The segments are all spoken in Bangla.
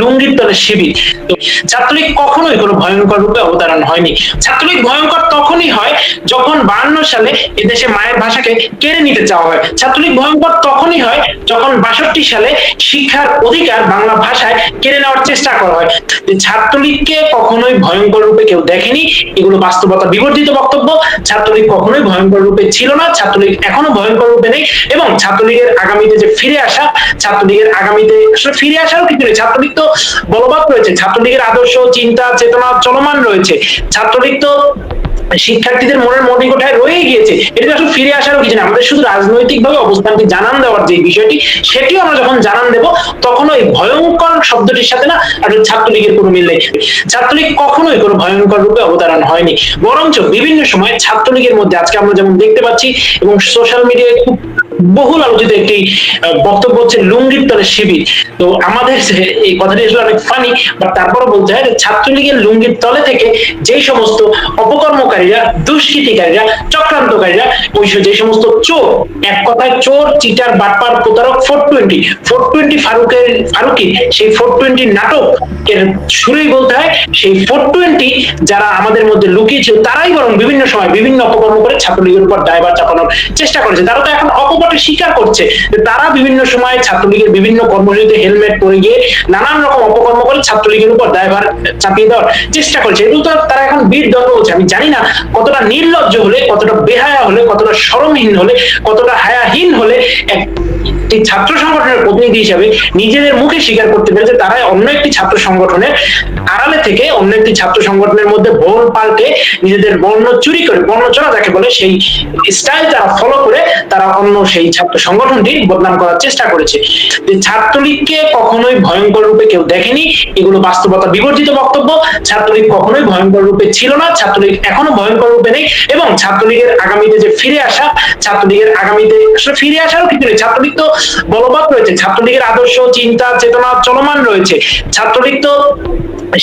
লুঙ্গির তলে শিবির। ছাত্রলীগ কখনোই কোনো ভয়ঙ্কর রূপে অবতারণ হয়নি। ছাত্রলীগ ভয়ঙ্কর তখনই হয় যখন বায়ান্ন সালে এদেশে মায়ের ভাষাকে কেড়ে নিতে চাওয়া হয়। ছাত্রলীগ ভয়ঙ্কর তখনই হয় যখন বাষট্টি সালে শিক্ষার অধিকার বাংলা ভাষায় কেড়ে নেওয়ার চেষ্টা করা হয়। যে ছাত্রলীগকে কখনোই ভয়ঙ্কর রূপে কেউ দেখেনি, এগুলো বাস্তবতা বিবর্জিত বক্তব্য। ছাত্রলীগ কখনোই ভয়ঙ্কর রূপে ছিল না, ছাত্রলীগ এখনও ভয়ঙ্কর রূপে নেই এবং ছাত্রলীগের আগামীতে যে ফিরে আসা, ছাত্রলীগের আগামীতে আসলে ফিরে আসারও কিন্তু ছাত্রলীগ তো বলবৎ রয়েছে। ছাত্রলীগের আদর্শ, চিন্তা, চেতনা চলমান রয়েছে। ছাত্রলীগ তো শিক্ষার্থীদের মনের মনিকোঠায় রয়ে গিয়েছে। এটা আসলে ফিরে আসারও কিছু না আমাদের শুধু রাজনৈতিক ভাবে অবস্থানটি জানান দেওয়ার যে বিষয়টি, সেটিও আমরা যখন জানান দেব, তখন ওই ভয়ঙ্কর শব্দটির সাথে না আসলে ছাত্রলীগের কোনো মিল নেই। ছাত্রলীগ কখনোই কোনো ভয়ঙ্কর রূপে অবতারণ হয়নি। বরঞ্চ বিভিন্ন সময় ছাত্রলীগের মধ্যে আজকে আমরা যেমন দেখতে পাচ্ছি এবং সোশ্যাল মিডিয়ায় খুব বহুল আলোচিত একটি বক্তব্য হচ্ছে লুঙ্গির তলে শিবির। তো আমাদের এই কথাটি আসলে অনেক ফানি বাট তারপরে বলতে হয় যে ছাত্রলীগের লুঙ্গির তলে থেকে যেই সমস্ত অপকর্মকারীরা, দুষ্কৃতিকারীরা, চক্রান্তকারীরা, ওই যে সমস্ত চোর, এক কথায় চোর, চিটার, বাটপার, প্রতারক, ফোর টোয়েন্টি ফোর টোয়েন্টি ফারুকের, ফারুকি, সেই ফোর টোয়েন্টি নাটক এর শুরুই বলতে হয়, সেই ফোর টোয়েন্টি যারা আমাদের মধ্যে লুকিয়েছিল, তারাই বরং বিভিন্ন সময় বিভিন্ন অপকর্ম করে ছাত্রলীগের উপর দায়ভার চাপানোর চেষ্টা করেছে। তারা তো এখন অকপটে স্বীকার করছে যে তারা বিভিন্ন সময় ছাত্রলীগের বিভিন্ন কর্মসূচিতে হেলমেট পরে গিয়ে নানান রকম অপকর্ম করে ছাত্রলীগের উপর দায়ভার চাপিয়ে দেওয়ার চেষ্টা করছে। এগুলো তো তারা এখন বীর দণ্ড হচ্ছে আমি জানি না কতটা নির্লজ্জ হলে, কতটা বেহায়া হলে, কতটা শরমহীন হলে, কতটা হায়াহীন হলে এক এই ছাত্র সংগঠনের প্রতিনিধি হিসাবে নিজেদের মুখে স্বীকার করতে পেরেছে তারা অন্য একটি ছাত্র সংগঠনের আড়ালে থেকে অন্য একটি ছাত্র সংগঠনের মধ্যে বর্ণ পাল্টে নিজেদের বর্ণ চুরি করে, বর্ণ চড়া যাকে বলে, সেই স্টাইল তারা ফলো করে তারা অন্য সেই ছাত্র সংগঠনটি বদনাম করার চেষ্টা করেছে। যে ছাত্রলীগকে কখনোই ভয়ঙ্কর রূপে কেউ দেখেনি, এগুলো বাস্তবতা বিবর্জিত বক্তব্য। ছাত্রলীগ কখনোই ভয়ঙ্কর রূপে ছিল না, ছাত্রলীগ এখনও ভয়ঙ্কর রূপে নেই এবং ছাত্রলীগের আগামীতে যে ফিরে আসা, ছাত্রলীগের আগামীতে আসলে ফিরে আসারও কিছু নেই। ছাত্রলীগ তো বলবৎ রয়েছে, ছাত্রলীগের আদর্শ, চিন্তা, চেতনা চলমান রয়েছে। ছাত্রলীগ তো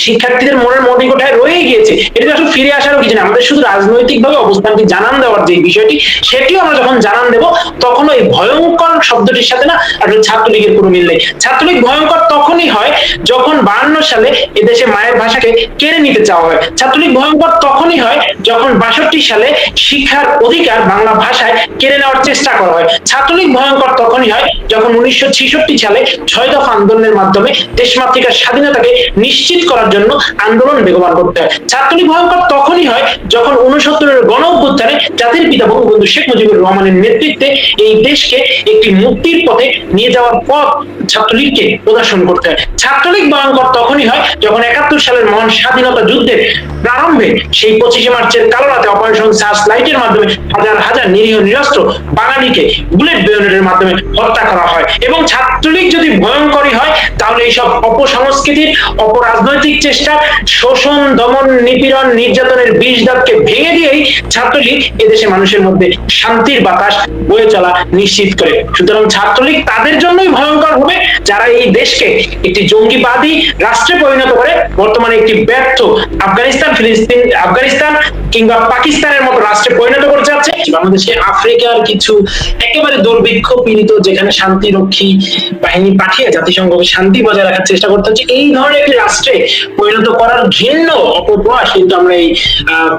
শিক্ষার্থীদের মনের মনিকোঠায় রয়ে গিয়েছে, এটা আসলে ফিরে আসারও কিছু না আমাদের শুধু রাজনৈতিক ভাবে অবস্থানটি জানান দেওয়ার যে বিষয়টি, সেটিও আমরা যখন জানান দেব তখন ওই ভয়ঙ্কর শব্দটির সাথে না আসলে ছাত্রলীগের কোনো মিল নেই। ছাত্রলীগ ভয়ঙ্কর তখনই হয় যখন বায়ান্ন সালে এদেশে মায়ের ভাষাকে কেড়ে নিতে চাওয়া হয়। ছাত্রলীগ ভয়ঙ্কর তখনই হয় যখন বাষট্টি সালে শিক্ষার অধিকার বাংলা ভাষায় কেড়ে নেওয়ার চেষ্টা করা হয়। ছাত্রলীগ ভয়ঙ্কর তখনই হয় যখন উনিশশো ছেষট্টি সালে ছয় দফা আন্দোলনের মাধ্যমে দেশমাতৃকার স্বাধীনতাকে নিশ্চিত করার জন্য আন্দোলন বেগবান করতে হয়। ছাত্রলীগ ভয়ঙ্কর তখনই হয় যখন উনসত্তরের গণ অভ্যুত্থানে জাতির পিতা বঙ্গবন্ধু শেখ মুজিবুর রহমানের নেতৃত্বে এই দেশকে একটি মুক্তির পথে নিয়ে যাওয়ার পথ ছাত্রলীগকে প্রদর্শন করতে হয়। ছাত্রলীগ ভয়ঙ্কর তখনই হয় যখন একাত্তর সালের মহান স্বাধীনতা যুদ্ধের প্রারম্ভে সেই পঁচিশে মার্চের কালো রাতে অপারেশন সার্চ লাইটের মাধ্যমে হাজার হাজার নিরীহ নিরস্ত্র বাঙালিকে বুলেট বেয়নেটের মাধ্যমে হত্যা করা হয় এবং ছাত্রলীগ যদি ভয়ঙ্করই হয়, তাহলে এইসব অপসংস্কৃতির, অপরাজনৈতিক চেষ্টা, শোষণ, দমন, নিপীড়ন, নির্যাতনের বিষ দাঁতকে ভেঙে দিয়েই ছাত্রলীগ এদেশে মানুষের মধ্যে শান্তির বাতাস বয়ে চলা নিশ্চিত করে। সুতরাং ছাত্রলীগ তাদের জন্যই ভয়ঙ্কর হবে, যারা এই দেশকে একটি জঙ্গিবাদী রাষ্ট্রে পরিণত করে, বর্তমানে একটি ব্যর্থ আফগানিস্তান, ফিলিস্তিন, আফগানিস্তান কিংবা পাকিস্তানের মতো রাষ্ট্রে পরিণত করে যাচ্ছে। বাংলাদেশে আফ্রিকার কিছু একেবারে দুর্ভিক্ষ পীড়িত, যেখানে শান্তিরক্ষী বাহিনী পাঠিয়ে জাতিসংঘকে শান্তি বজায় রাখার চেষ্টা করতে হচ্ছে, এই ধরনের একটি রাষ্ট্রে পরিণত করার ঘৃণ্য অপপ্রয়াস কিন্তু আমরা এই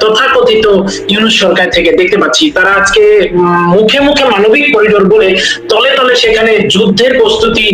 তথাকথিত ইউনুস সরকার থেকে দেখতে পাচ্ছি। তারা আজকে মুখে মুখে মানবিক করিডোর বলে তলে তলে সেখানে যুদ্ধের প্রস্তুতি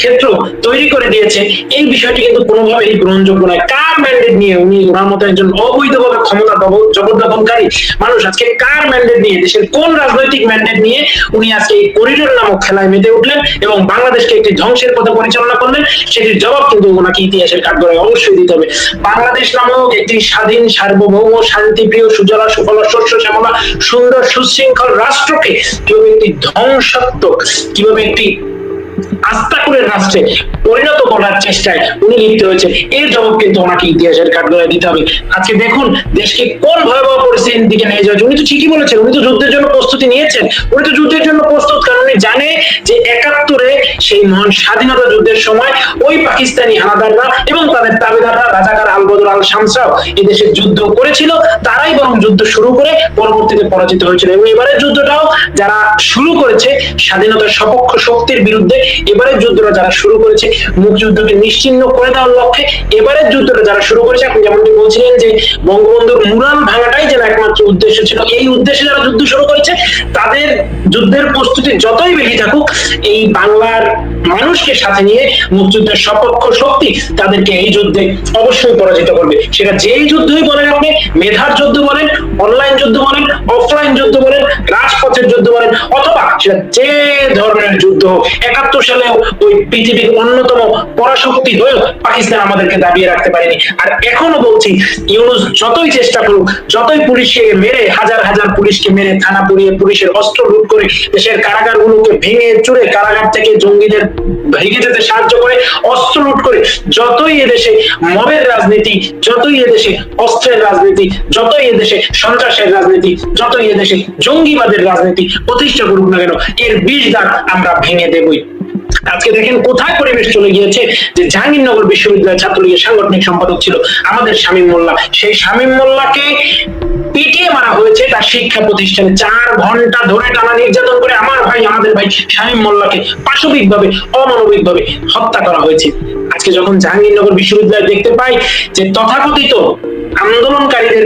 ক্ষেত্র তৈরি করে দিয়েছে। এই বিষয়টি কিন্তু কোনোভাবেই গ্রহণযোগ্য নয়। কার ম্যান্ডেট নিয়ে উনি ওনার মতো একজন অবৈধভাবে ক্ষমতা জবরদখলকারী মানুষ আজকে কার ম্যান্ডেট নিয়ে, দেশের কোন রাজনৈতিক ম্যান্ডেট নিয়ে উনি আজকে এই করিডোর নামক খেলায় মেতে উঠলেন এবং বাংলাদেশকে একটি ধ্বংসের পথে পরিচালনা করলেন, সেটির জবাব কিন্তু ওনাকে ইতিহাসের কাঠগড়ায় অবশ্যই দিতে হবে। বাংলাদেশ নামক একটি স্বাধীন, সার্বভৌম, শান্তিপ্রিয়, সুজলা, সুফলা, শস্য, শ্যামলা, সুন্দর, সুশৃঙ্খল রাষ্ট্রকে কীভাবে একটি ধ্বংসাত্মক, কীভাবে একটি আস্তাকুরের রাষ্ট্রে পরিণত করার চেষ্টায় উনি লিপ্ত হয়েছে। এর জবাব কিন্তু ওনাকে ইতিহাসের কাঠগড়ায় দিতে হবে। আজকে দেখুন, দেশকে কোন ভয়াবহ পরিস্থিতির দিকে নিয়ে যাচ্ছে উনি তো ঠিকই বলেছেন, উনি তো যুদ্ধের জন্য প্রস্তুতি নিয়েছেন। উনি তো যুদ্ধের জন্য প্রস্তুত, কারণ জানে যে একাত্তরে সেই মহান স্বাধীনতা যুদ্ধের সময় ওই পাকিস্তানি হানাদাররা এবং তাদের দাবিদাররা রাজাকার আল বদর আল শামসরাও এদেশে যুদ্ধ করেছিল। তারাই বরং যুদ্ধ শুরু করে পরবর্তীতে পরাজিত হয়েছিল। এবং এবারের যুদ্ধটাও যারা শুরু করেছে, স্বাধীনতার সপক্ষ শক্তির বিরুদ্ধে এবারের যুদ্ধটা যারা শুরু করেছে, মুক্তিযুদ্ধকে নিশ্চিহ্ন করে দেওয়ার লক্ষ্যে এবারের যুদ্ধটা যারা শুরু করেছে, আপনি যেমনটি বলছিলেন যে বঙ্গবন্ধুর মুরাল ভাঙাটাই যেন একমাত্র উদ্দেশ্য ছিল, এই উদ্দেশ্যে যারা যুদ্ধ শুরু করেছে, তাদের যুদ্ধের প্রস্তুতি যতই বেশি থাকুক, এই বাংলার মানুষকে সাথে নিয়ে মুক্তিযুদ্ধের সপক্ষ শক্তি তাদেরকে এই যুদ্ধে অবশ্যই পরাজিত করবে। সেটা যেই যুদ্ধই বলেন আপনি, মেধার যুদ্ধ বলেন, অনলাইন যুদ্ধ বলেন, অফলাইন যুদ্ধ বলেন, রাজপথের যুদ্ধ বলেন, অথবা সেটা যে ধরনের যুদ্ধ একাত্তর সালে ওই পৃথিবীর অন্যতম পরাশক্তি হয়েও পাকিস্তান আমাদেরকে দাবিয়ে রাখতে পারেনি। আর এখনও বলছি, ইউনুস যতই চেষ্টা করুক, যতই পুলিশকে মেরে, হাজার হাজার পুলিশকে মেরে থানা পুড়িয়ে পুলিশের অস্ত্র লুট করে দেশের কারাগারগুলোকে ভেঙে চুরে কারাগার থেকে জঙ্গিদের ভেঙে যেতে সাহায্য করে, অস্ত্র লুট করে, যতই এদেশে মবের রাজনীতি, যতই এদেশে অস্ত্রের রাজনীতি, যতই এদেশে সন্ত্রাসের রাজনীতি, যতই এদেশে জঙ্গিবাদের রাজনীতি প্রতিষ্ঠা করুক না কেন, এর বিষ দাগ আমরা ভেঙে দেবই। আজকে দেখেন কোথায় পরিবেশ চলে গিয়েছে? যে জাহাঙ্গীরনগর বিশ্ববিদ্যালয়ের ছাত্রলীগের সাংগঠনিক সম্পাদক ছিল আমাদের শামীম মোল্লা। সেই শামীম মোল্লাকে পিটিয়ে মারা হয়েছে তার শিক্ষা প্রতিষ্ঠানে। চার ঘণ্টা ধরে টানা নির্যাতন করে আমার ভাই, আমাদের ভাই শামীম মোল্লাকে পাশবিক ভাবে অমানবিক ভাবে হত্যা করা হয়েছে। আজকে যখন জাহাঙ্গীরনগর বিশ্ববিদ্যালয় দেখতে পাই যে তথাকথিত আন্দোলনকারীদের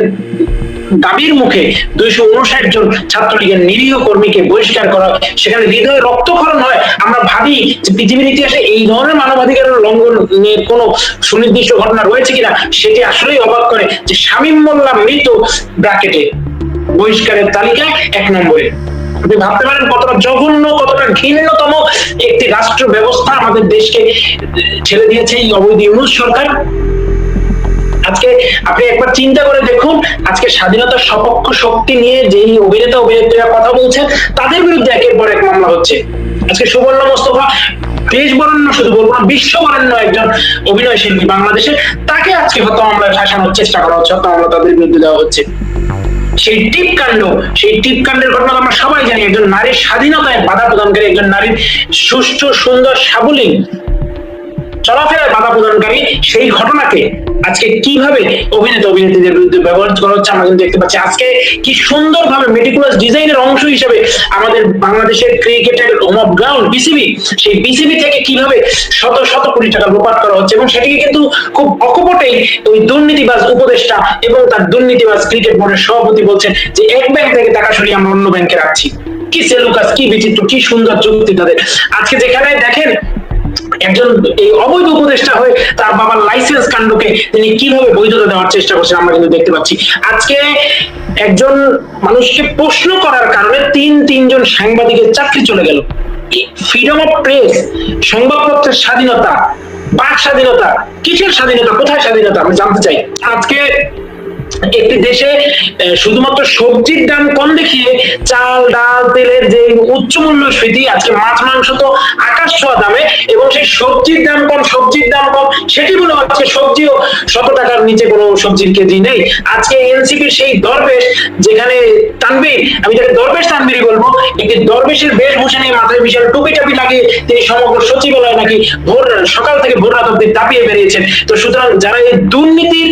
দাবির মুখে দুইশো উনষাট জন ছাত্রলীগের নিরীহ কর্মীকে বহিষ্কার করা, সেখানে হৃদয়ে রক্তক্ষরণ হয়। আমরা ভাবি যে পৃথিবীর ইতিহাসে এই ধরনের মানবাধিকার লঙ্ঘনের কোন সুনির্দিষ্ট ঘটনা রয়েছে কিনা, সেটি আসলেই অবাক করে যে শামীম মোল্লা মৃত ব্র্যাকেটে, বহিষ্কারের তালিকায় এক নম্বরে। আপনি ভাবতে পারেন কতটা জঘন্য, কতটা ঘৃণ্যতম একটি রাষ্ট্র ব্যবস্থা আমাদের দেশকে ছেড়ে দিয়েছে এই অবৈধ ইউনুস সরকার। আজকে আপনি একবার চিন্তা করে দেখুন, আজকে স্বাধীনতার সপক্ষ শক্তি নিয়ে যেই অভিনেতা, অভিনেত্রীরা কথা বলছেন, তাদের বিরুদ্ধে একের পর এক মামলা হচ্ছে। আজকে সুবর্ণ মোস্তফা দেশ বরেণ্য শুধু বলব না বিশ্ব বরেণ্য একজন অভিনয় শিল্পী বাংলাদেশে, তাকে আজকে হত্যা মামলায় ফাঁসানোর চেষ্টা করা হচ্ছে হত্যা মামলা তাদের বিরুদ্ধে দেওয়া হচ্ছে। সেই টিপ কাণ্ড সেই টিপ কাণ্ডের ঘটনা আমরা সবাই জানি, একজন নারীর স্বাধীনতায় বাধা প্রদানকারী একজন নারীর সুষ্ঠু, সুন্দর, সাবলীল চলাফেরায় বাধা প্রদানকারী সেই ঘটনাকে আজকে কীভাবে অভিনেতা অভিনেত্রীদের বিরুদ্ধে ব্যবহার করা হচ্ছে আমরা কিন্তু দেখতে পাচ্ছি। আজকে কি সুন্দরভাবে মেটিকুলাস ডিজাইনের অংশ হিসেবে আমাদের বাংলাদেশের ক্রিকেটের হোম অফ গ্রাউন্ড বিসিবি সেই বিসিবি থেকে কীভাবে শত শত কোটি টাকা লোপাট করা হচ্ছে এবং সেটিকে কিন্তু খুব অকপটেই ওই দুর্নীতিবাজ উপদেষ্টা এবং তার দুর্নীতিবাজ ক্রিকেট বোর্ডের সভাপতি বলছেন যে এক ব্যাংক থেকে টাকা সরিয়ে আমরা অন্য ব্যাংকে রাখছি। কি সেলুকাস, কি বিচিত্র, কি সুন্দর যুক্তি তাদের। আজকে যেখানে দেখেন একজন এই অবৈধ উপদেষ্টা হয়ে তার বাবার লাইসেন্স কাণ্ডকে তিনি কীভাবে বৈধতা দেওয়ার চেষ্টা করছেন আমরা কিন্তু দেখতে পাচ্ছি। আজকে একজন মানুষকে প্রশ্ন করার কারণে তিন, তিনজন সাংবাদিকের চাকরি চলে গেল। ফ্রিডম অফ প্রেস সংবাদপত্রের স্বাধীনতা বাক স্বাধীনতা, কিসের স্বাধীনতা, কোথায় স্বাধীনতা আমি জানতে চাই। আজকে একটি দেশে শুধুমাত্র সবজির দাম কম দেখিয়ে চাল, ডাল, তেলের যে উচ্চ মূল্য স্ফীতি আজকে মাছ, মাংস তো আকাশ ছোঁয়া দামে, এবং সেই সবজির দাম কম, সবজির দাম কম, সেটি বলে আজকে সবজিও শত টাকার নিচে কোনো সবজির কেজি নেই। আজকে এনসিপির সেই দরবেশ যেখানে তানবীর, আমি যাকে দরবেশ তানবীরই বলব, একটি দরবেশের বেশভূষা নিয়ে মাথায় বিশাল টুপি টাপি লাগিয়ে তিনি সমগ্র সচিবালয় নাকি ভোর, সকাল থেকে ভোর রাত অব্দি দাপিয়ে বেরিয়েছেন। তো সুতরাং যারা এই দুর্নীতির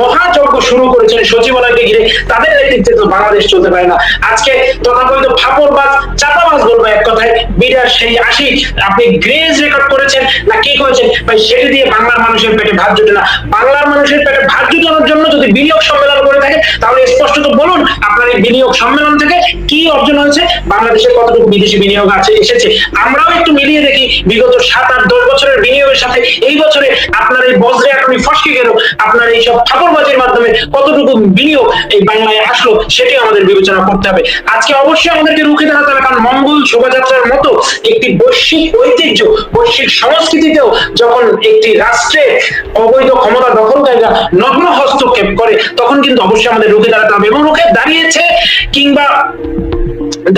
মহাযজ্ঞ শুরু করেছেন সচিবালয়কে ঘিরে, তাদের নেতৃত্বে তো বাংলাদেশ চলতে পারে না। আজকে তথাকথিত ফাপড়বাজ চাপাবাজ বলব এক কথায়, বিরাট সেই আশি আপনি গ্রেজ রেকর্ড করেছেন না কি করেছেন? ভাই, সেটি দিয়ে বাংলার মানুষের পেটে ভাত জুটে না। বাংলার মানুষের পেটে ভাত জুটানোর জন্য যদি বিনিয়োগ সম্মেলন করে থাকে, তাহলে স্পষ্টত বলুন আপনার এই বিনিয়োগ সম্মেলন থেকে কি অর্জন হয়েছে? বাংলাদেশে কতটুকু বিদেশি বিনিয়োগ আছে, এসেছে? আমরাও একটু মিলিয়ে দেখি, বিগত সাত আট দশ বছরের বিনিয়োগের সাথে এই বছরে আপনার এই বজ্রে এখনই ফসকে গেল, আপনার এই সব ঠাকুরবাজির মাধ্যমে কতটুকু বিনিয়োগ এই বাংলায় আসলো, সেটি আমাদের বিবেচনা করতে হবে। আজকে অবশ্যই আমাদেরকে রুখে দাঁড়াতে হবে, কারণ মঙ্গল শোভাযাত্রার মতো একটি বৈশ্বিক ঐতিহ্য, বৈশ্বিক সংস্কৃতিতেও যখন একটি রাষ্ট্রে অবৈধ ক্ষমতা দখলকারীরা নগ্ন হস্তক্ষেপ করে, তখন কিন্তু অবশ্যই আমাদের রুখে দাঁড়াতে হবে। এবং রুখে দাঁড়িয়েছে কিংবা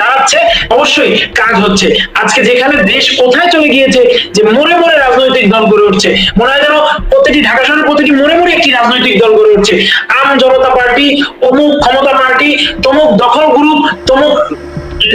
দাঁড়াচ্ছে, অবশ্যই কাজ হচ্ছে। আজকে যেখানে দেশ কোথায় চলে গিয়েছে, যে মোড়ে মোড়ে রাজনৈতিক দল গড়ে উঠছে, মনে হয় যেন প্রতিটি ঢাকা শহরের প্রতিটি মোড়ে মোড়ে একটি রাজনৈতিক দল গড়ে উঠছে। জনতা পার্টি অমুক ক্ষমতা পার্টি তমুক দখল গ্রুপ তমুক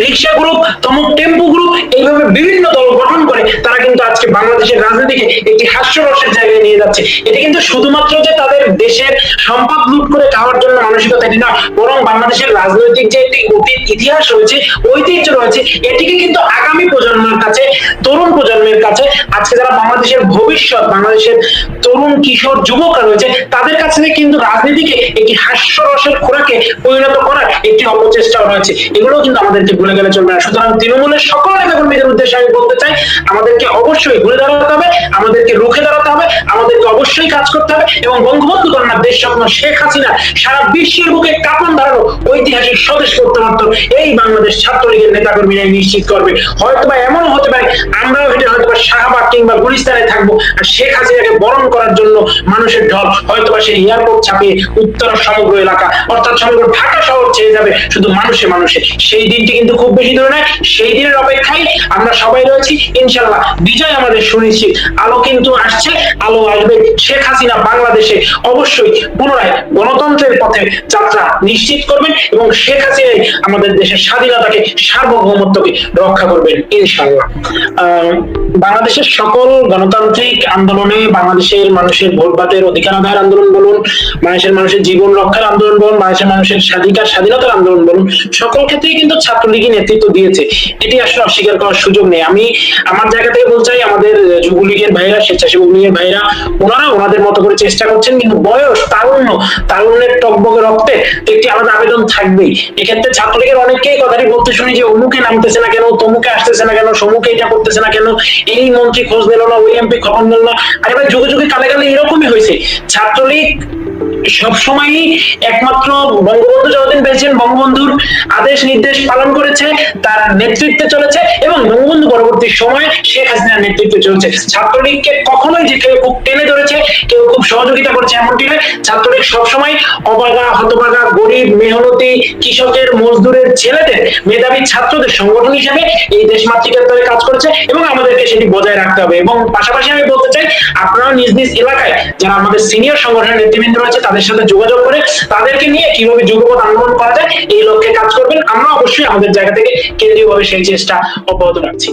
রিক্সা গ্রুপ তমুক টেম্পু গ্রুপ এইভাবে বিভিন্ন দল গঠন করে, তারা কিন্তু আজকে বাংলাদেশের রাজনীতিকে একটি হাস্যরসের জায়গায় নিয়ে যাচ্ছে। এটি কিন্তু শুধুমাত্র যে তাদের দেশের সম্পদ লুট করে খাওয়ার জন্য মানসিকতা এটি নয় বরং বাংলাদেশের রাজনৈতিক যে একটি অতীত ইতিহাস রয়েছে, ঐতিহ্য রয়েছে, এটিকে কিন্তু আগামী প্রজন্মের কাছে, তরুণ প্রজন্মের কাছে, আজকে যারা বাংলাদেশের ভবিষ্যৎ, বাংলাদেশের তরুণ কিশোর যুবকরা রয়েছে, তাদের কাছে কিন্তু রাজনীতিকে একটি হাস্যরসের খোরাকে পরিণত করার একটি অপচেষ্টাও রয়েছে এগুলো কিন্তু আমাদেরকে ভুলে গেলে চলবে না। সুতরাং তৃণমূলের সকল নেতাকর্মীদের উদ্দেশ্যে আমি বলতে চাই, আমাদেরকে অবশ্যই ঘুরে দাঁড়াতে হবে, আমাদেরকে রুখে দাঁড়াতে হবে, আমাদেরকে অবশ্যই কাজ করতে হবে এবং বঙ্গবন্ধু কন্যা দেশ স্বপ্ন শেখ হাসিনা সারা বিশ্বের বুকে কাপন দাঁড়ানো ঐতিহাসিক স্বদেশ করতে পারত এই বাংলাদেশ ছাত্রলীগের নেতাকর্মীরা নিশ্চিত করবে। হয়তোবা এমন হতে পারে, আমরাও হেঁটে হয়তোবা শাহবাগ কিংবা গুলিস্তানে থাকব আর শেখ হাসিনাকে বরণ করার জন্য মানুষের ঢল হয়তোবা সেই এয়ারপোর্ট ছাপিয়ে উত্তর সমগ্র এলাকা, অর্থাৎ সমগ্র ঢাকা শহর ছেয়ে যাবে শুধু মানুষে মানুষে। সেই দিনটি কিন্তু খুব বেশি দূরে নয়। সেই দিনের অপেক্ষায় আমরা সবাই রয়েছি। ইনশাল্লাহ বিজয় আমাদের সুনিশ্চিত। আলো কিন্তু আসছে, আলো আসবে। শেখ হাসিনা বাংলাদেশে অবশ্যই পুনরায় গণতন্ত্রের পথে যাত্রা নিশ্চিত করবেন এবং শেখ হাসিনাই আমাদের দেশের স্বাধীনতাকে, সার্বভৌমত্বকে রক্ষা করবেন ইনশাল্লাহ বাংলাদেশের সকল গণতান্ত্রিক আন্দোলনে বাংলাদেশের মানুষের ভোট বাটের অধিকার আদায়ের আন্দোলন বলুন, বাংলাদেশের মানুষের জীবন রক্ষার আন্দোলন বলুন, বাংলাদেশের মানুষের স্বাধিকার, স্বাধীনতার আন্দোলন বলুন, সকল ক্ষেত্রেই কিন্তু ছাত্রলীগই নেতৃত্ব দিয়েছে, এটি আসলে অস্বীকার করার সুযোগ নেই। আমি আমার জায়গা থেকে বলতে চাই, আমাদের যুবলীগের ভাইরা স্বেচ্ছাসেবক লীগের ভাইরা ওনারা ওনাদের মতো করে চেষ্টা করছেন, কিন্তু বয়স তারুণ্য, তারুণ্যের টকবগে রক্তে একটি আলাদা আবেদন থাকবেই। এক্ষেত্রে ছাত্রলীগের অনেকেই কথাটি বলতে শুনি যে, অমুকে নামতেছে না কেন, তমুকে আসতেছে না কেন, সমুকে এটা করতেছে না কেন, এই মন্ত্রী খোঁজ দিল না, ওই এমপি খবর দিল না। আরে ভাই, যুগে যুগে কালে কালে এরকমই হয়েছে। ছাত্রলীগ সবসময়ই একমাত্র বঙ্গবন্ধু যতদিন পেয়েছেন বঙ্গবন্ধুর আদেশ নির্দেশ পালন করেছে, তার নেতৃত্বে চলেছে এবং বঙ্গবন্ধু পরবর্তী সময়ে শেখ হাসিনার নেতৃত্বে চলছে। ছাত্রলীগকে কখনোই যে কেউ খুব টেনে ধরেছে, কেউ খুব সহযোগিতা করেছে এমনটি নয়। ছাত্রলীগ সবসময় অবাগা হতবাগা গরিব, মেহনতি, কৃষকের, মজদুরের ছেলেদের, মেধাবী ছাত্রদের সংগঠন হিসেবে এই দেশ মাতৃকাত্তরে কাজ করছে এবং আমাদেরকে সেটি বজায় রাখতে হবে। এবং পাশাপাশি আমি বলতে চাই, আপনারা নিজ নিজ এলাকায় যারা আমাদের সিনিয়র সংগঠনের নেতৃবৃন্দ রয়েছে, তাদের সাথে যোগাযোগ করে তাদেরকে নিয়ে কীভাবে যুগপথ আন্দোলন করা যায়, এই লক্ষ্যে কাজ করবেন। আমরা অবশ্যই আমাদের জায়গা থেকে কেন্দ্রীয়ভাবে সেই চেষ্টা অব্যাহত রাখছি।